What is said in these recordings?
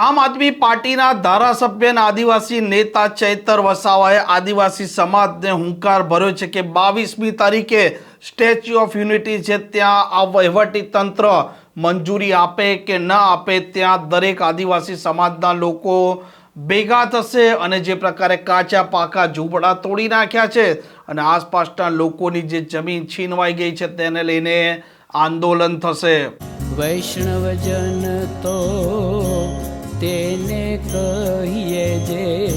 આમ આદમી પાર્ટીના ધારાસભ્ય અને આદિવાસી નેતા ચૈતર વસાવાએ આદિવાસી સમાજને હુંકાર ભર્યો છે કે બાવીસમી તારીખે સ્ટેચ્યુ ઓફ યુનિટી છે ત્યાં આ વહીવટી તંત્ર મંજૂરી આપે કે ન આપે ત્યાં દરેક આદિવાસી સમાજના લોકો ભેગા થશે અને જે પ્રકારે કાચા પાકા ઝૂંપડા તોડી નાખ્યા છે અને આસપાસના લોકોની જે જમીન છીનવાઈ ગઈ છે તેને લઈને આંદોલન થશે. વૈષ્ણવજન તો તેને કહીએ જે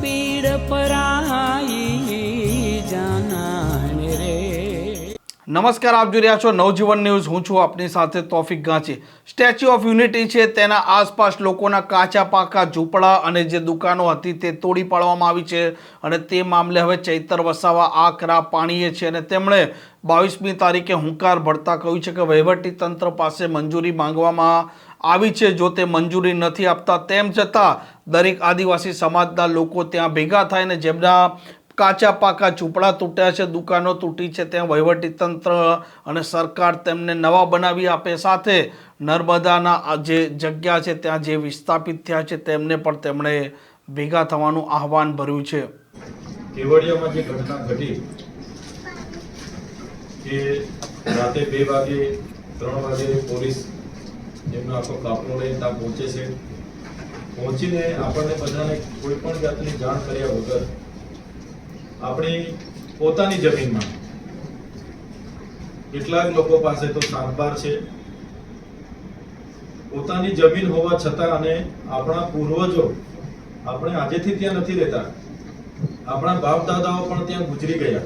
પીડ પરાઈ જાનાને રે. નમસ્કાર, આપ જોઈ રહ્યા છો નવજીવન ન્યૂઝ. હું છું આપની સાથે Taufiq Ganchi. Statue of unity છે, તેના આસપાસ લોકોના કાચા પાકા, ઝૂંપડા અને જે દુકાનો હતી તે તોડી પાડવામાં આવી છે અને તે મામલે હવે ચૈતર વસાવા આકરા પાણીએ છે અને તેમણે બાવીસમી તારીખે હુંકાર ભરતા કહ્યું છે કે વહીવટી તંત્ર પાસે મંજૂરી માંગવામાં આવી છે જો તે મંજૂરી નથી આપતા તેમ છતાં દરેક આદિવાસી સમાજના લોકો ત્યાં ભેગા થાય ને જેમના કાચા પાકા ઝૂંપડા તૂટ્યા છે, દુકાનો તૂટી છે, ત્યાં વહીવટી તંત્ર અને સરકાર તેમને નવા બનાવી આપે. સાથે નર્મદાના જે જગ્યા છે, ત્યાં જે વિસ્થાપિત થયા છે, તેમને પણ તેમણે ભેગા થવાનું આહવાન ભર્યું છે. કેવડિયામાં જે ઘટના ઘટી કે રાતે બે વાગે, ત્રણ વાગે પોલીસ એમનો આખો કાફલો લઈને ત્યાં પહોંચે છે. પહોંચીને આપણને બધાને કોઈ પણ જાતની જાણ કર્યા વગર આપણી પોતાની જમીનમાં કેટલાક લોકો પાસે તો સાતબાર છે. પોતાની જમીન હોવા છતાં અને આપણા પૂર્વજો આપણે આજેથી ત્યાં નથી રહેતા. આપણા બાપ દાદાઓ પણ ત્યાં ગુજરી ગયા.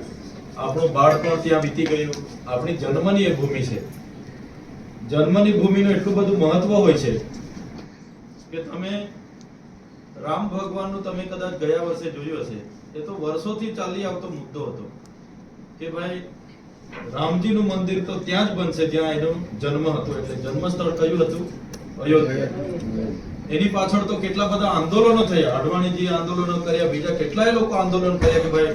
આપણું બાળ પણ ત્યાં વીતી ગયું. આપણી જન્મની એ ભૂમિ છે. જન્મની ભૂમિનું એટલું બધું મહત્વ હોય છે કે તમે રામ ભગવાનનું તમે કદાચ ગયા વર્ષે જોયું હશે, એ તો વર્ષોથી ચાલી આવતો મુદ્દો હતો કે ભાઈ, રામજીનું મંદિર તો ત્યાં જ બનશે, જ્યાં એનો જન્મ હતો, એટલે જન્મ સ્થળ કયું હતું? અયોધ્યા. એની પાછળ તો કેટલા બધા આંદોલનો થયા. અડવાણીજી આંદોલનો કર્યા, બીજા કેટલાય લોકો આંદોલન કર્યા કે ભાઈ,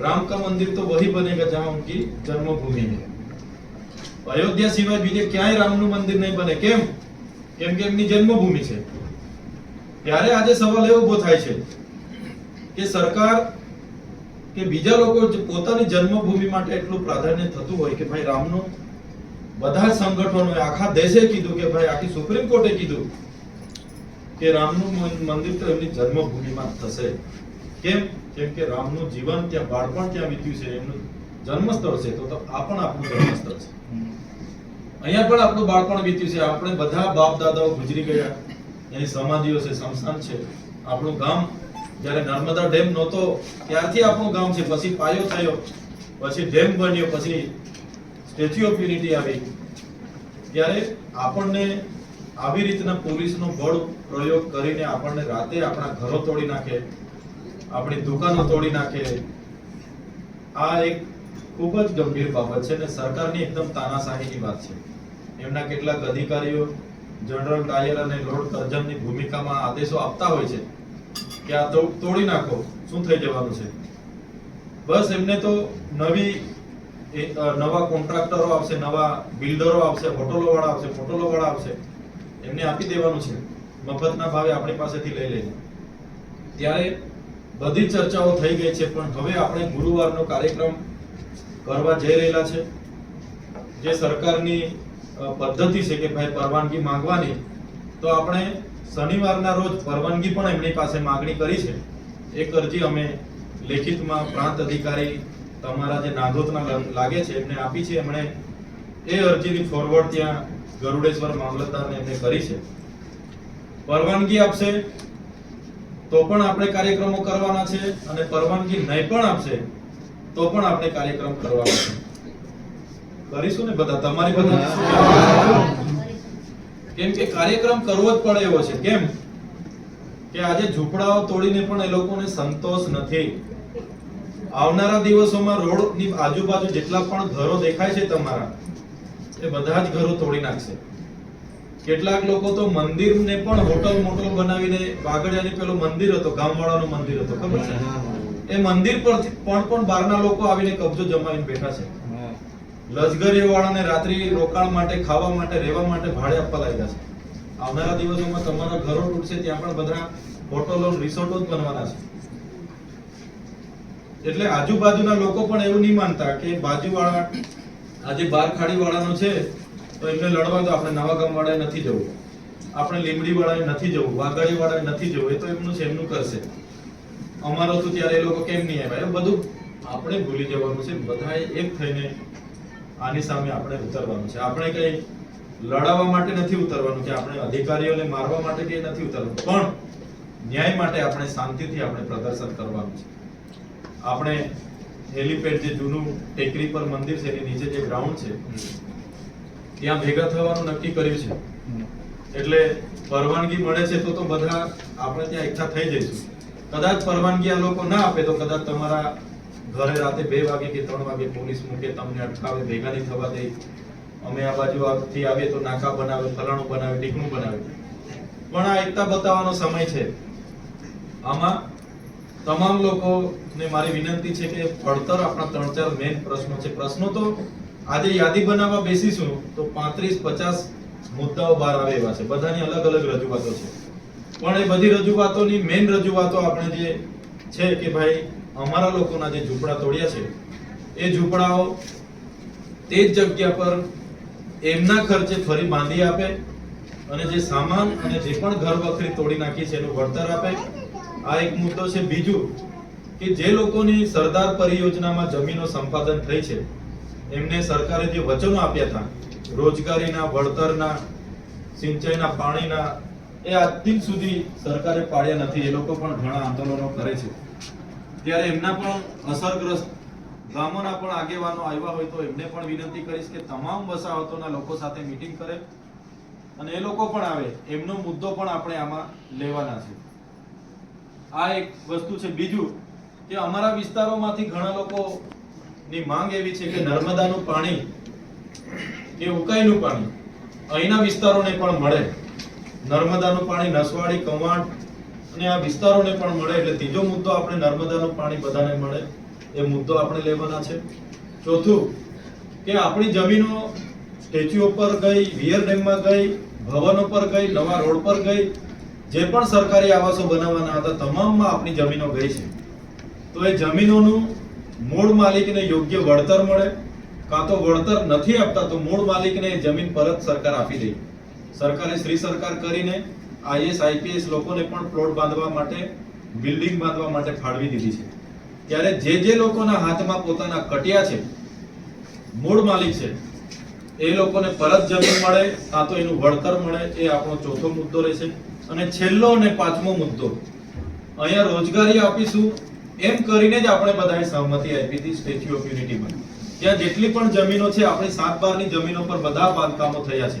રામ કા મંદિર તો વહી બનેગા, જહાં ઉનકી જન્મભૂમિ है અયોધ્યા સિવાય બીજે ક્યાંય રામનું મંદિર નહીં બને. કેમ? કેમ કે એમની જન્મભૂમિ છે. ત્યારે આજે સવાલ એવો ઊભો થાય છે કે સરકાર કે બીજા લોકો પોતાની જન્મભૂમિ માટે એટલું પ્રાધાન્ય થતું હોય કે ભાઈ રામનું બધા સંગઠનોએ આખા દેશે કીધું કે ભાઈ આખી સુપ્રીમ કોર્ટે કીધું કે રામનું મંદિર તો એમની જન્મભૂમિમાં થશે. કેમ? કેમ કે રામનું જીવન ત્યાં બાળપણ ત્યાં વીત્યું છે. એમનું જન્મસ્થળ છે, તો આ પણ આપણું જન્મસ્થળ છે. અહીંયા પણ આપણું બાળપણ વીત્યું છે. આપણે બધા બાપ દાદાઓ ગુજરી ગયા. એની સમાધિઓ છે સ્મશાન છે. આપણું ગામ, જ્યારે નર્મદા ડેમ નહોતો, ત્યારથી આપણું ગામ છે. પછી પાયો થયો, પછી ડેમ બન્યો, પછી સ્ટેચ્યુ ઓફ યુનિટી આવી. ત્યારે આપણને આવી રીતના પોલીસનો બળ પ્રયોગ કરીને આપણને રાતે આપણા ઘરો તોડી નાખે, આપણી દુકાનો તોડી નાખે. આ એક ખૂબ જ ગંભીર બાબત છે અને સરકારની એકદમ તાનાશાહીની વાત છે. એમના કેટલાક અધિકારીઓ, જનરલ ડાયર અને લોર્ડ કરજણની ભૂમિકામાં આદેશો આપતા હોય છે કે આ તો તોડી નાખો, શું થઈ જવાનું છે? બસ એમને તો નવી નવા કોન્ટ્રાક્ટરો આવશે, નવા બિલ્ડરો આવશે, હોટલોવાળા આવશે હોટલોવાળા આવશે, એમને આપી દેવાનું છે. મફતના ભાવે આપણી પાસેથી લઈ લઈને ત્યારે બધી ચર્ચાઓ થઈ ગઈ છે, પણ હવે આપણે ગુરુવારનો કાર્યક્રમ કરવા જઈ રહેલા છે. જે સરકારની પદ્ધતિ છે કે ભાઈ પરવાનગી માંગવાની, તો આપણે શનિવારના રોજ પરવાનગી પણ એમની પાસે માંગણી કરી છે. એક અરજી અમે લેખિતમાં પ્રાંત અધિકારી તમારા જે નાગોતના લાગે છે, એમને આપી છે. એમણે એ અરજીની ફોરવર્ડ ત્યાં ગરુડેશ્વર મામલતદારને એમને કરી છે. પરવાનગી આપશે તો પણ આપણે કાર્યક્રમો કરવાના છે અને પરવાનગી નહીં પણ આપશે તો પણ આપણે કાર્યક્રમ કરવાનો છે કરીશું ને બધા? તમારી બધા કેમ કે કાર્યક્રમ કરવો જ પડે એવો છે. કેમ? કે આજે ઝૂંપડાઓ તોડીને પણ એ લોકોને સંતોષ નથી. આવનારા દિવસોમાં રોડની આજુબાજુ જેટલા પણ ઘરો દેખાય છે તમારા એ બધા જ ઘરો તોડી નાખશે. કેટલાક લોકો તો મંદિરને પણ હોટલ મોટલ બનાવીને વાગડિયાની પેલું મંદિર હતો ગામવાળાનું મંદિર હતો ખબર છે? એ મંદિર પરથી પણ પણ બહારના લોકો આવીને કબજો જમાવીને બેઠા છે. લશ્કરી વાળાને રાત્રિ રોકાણ માટે ખાવા માટે રહેવા માટે ભાડે આપવા લાગ્યા છે. આવનારા દિવસોમાં તમારા ઘરો તૂટશે ત્યાં પણ બધા હોટલો રિસોર્ટો જ બનવાના છે. એટલે આજુબાજુના લોકો પણ એવું નહીં માનતા કે બાજુવાળા આજે બાર ખાડી વાળાનો છે તો એમને લડવા તો આપણે નવા ગામ વાળાએ નથી જવું. આપણે લીમડી વાળાએ નથી જવું વાઘાડી વાળાએ નથી જવું એ તો એમનું છે એમનું કરશે. અમારો તો ત્યારે એ લોકો કેમ નહીં આવ્યા? બધું આપણે ભૂલી જવાનું છે. બધાએ એક થઈને આની સામે આપણે ઉતરવાનું છે. આપણે કઈ લડાવવા માટે નથી ઉતરવાનું કે આપણે અધિકારીઓને મારવા માટે કે નથી ઉતરવાનું. પણ ન્યાય માટે આપણે શાંતિથી આપણે પ્રદર્શન કરવાનું છે. આપણે હેલીપેડ જે જૂનું ટેકરી પર મંદિર છે એની નીચે જે ગ્રાઉન્ડ છે ત્યાં ભેગા થવાનું નક્કી કર્યું છે. એટલે પરવાનગી મળે છે તો તો બધા આપણે ત્યાં એકઠા થઈ જઈશું. કદાચ પરવાનગી આ લોકો ના આપે તો કદાચ તમારા ઘરે રાતે બે વાગે કે ત્રણ વાગે પોલીસ મૂકે, તમને અટકાવે ભેગા નહીં થવા દે. અમે આ બાજુ થી આવીએ તો નાકા બનાવે, ફલાણું બનાવે, ટીકણું બનાવે. પણ આ એકતા બતાવવાનો સમય છે. આમાં તમામ લોકોને મારી વિનંતી છે કે પડતર આપણા ત્રણ ચાર મેઇન પ્રશ્નો છે. પ્રશ્નો તો આજે યાદી બનાવવા બેસીશું તો પાંત્રીસ પચાસ મુદ્દાઓ બહાર આવે એવા છે. બધાની અલગ અલગ રજૂઆતો છે. પણ એ બધી રજૂઆતોની મેઇન રજૂઆતો આપણે જે છે કે ભાઈ અમારા લોકોના જે ઝૂંપડા તોડ્યા છે, એ ઝૂંપડાઓ તે જ જગ્યા પર એમના ખર્ચે ફરી બાંધી આપે અને જે સામાન અને જે પણ ઘર વખરી તોડી નાખી છે એનું વળતર આપે. આ એક મુદ્દો છે. બીજું કે જે લોકોની સરદાર પરિયોજનામાં જમીનો સંપાદન થઈ છે, એમને સરકારે જે વચનો આપ્યા હતા, રોજગારીના, વળતરના, સિંચાઈના પાણીના એ આજ દિન સુધી સરકારે પાડ્યા નથી. એ લોકો પણ ઘણા આંદોલનો કરે છે. ત્યારે એમના પણ અસરગ્રસ્ત ગામોના પણ આગેવાનો આવ્યા હોય તો એમને પણ વિનંતી કરીશ કે તમામ વસાહતોના લોકો સાથે મિટિંગ કરે અને એ લોકો પણ આવે. એમનો મુદ્દો પણ આપણે આમાં લેવાના છે. આ એક વસ્તુ છે. બીજું કે અમારા વિસ્તારોમાંથી ઘણા લોકોની માંગ એવી છે કે નર્મદાનું પાણી કે ઉકાઈનું પાણી અહીંના વિસ્તારોને પણ મળે. નર્મદાનું પાણી નસવાડી કવાંટ અને આ વિસ્તારોને પણ મળે એટલે ત્રીજો મુદ્દો આપણે નર્મદાનું પાણી બધાને મળે, એ મુદ્દો આપણે લેવાના છે. ચોથું, કે આપણી જમીનો સ્ટેચ્યુ ઉપર ગઈ, વિયર ડેમમાં ગઈ, ભવનો પર ગઈ, નવા રોડ પર ગઈ, જે પણ સરકારી આવાસો બનાવવાના હતા, તમામમાં આપણી જમીનો ગઈ છે. તો એ જમીનોનું મૂળ માલિકને યોગ્ય વળતર મળે, કાં તો વળતર નથી આપતા, તો મૂળ માલિકને જમીન પરત સરકાર આપી દે. સરકારે શ્રી સરકાર કરીને આઈએસ, આઈપીએસ લોકોને પણ પ્લોટ બાંધવા માટે, બિલ્ડિંગ બાંધવા માટે ફાળવી દીધી છે. ત્યારે જે જે લોકોના હાથમાં પોતાના કટિયા છે, મૂળ માલિક છે, એ લોકોને પરત જમીન મળે, કાં તો એનું વળતર મળે, એ આપણો ચોથો મુદ્દો રહેશે. અને છેલ્લો અને પાંચમો મુદ્દો, અહીંયા રોજગારી આપીશું એમ કરીને જ આપણે બધાએ સહમતિ આપી હતી સ્ટેચ્યુ ઓફ યુનિટીમાં. ત્યાં જેટલી પણ જમીનો છે, આપણી સાત બારની જમીનો પર બધા બાંધકામો થયા છે.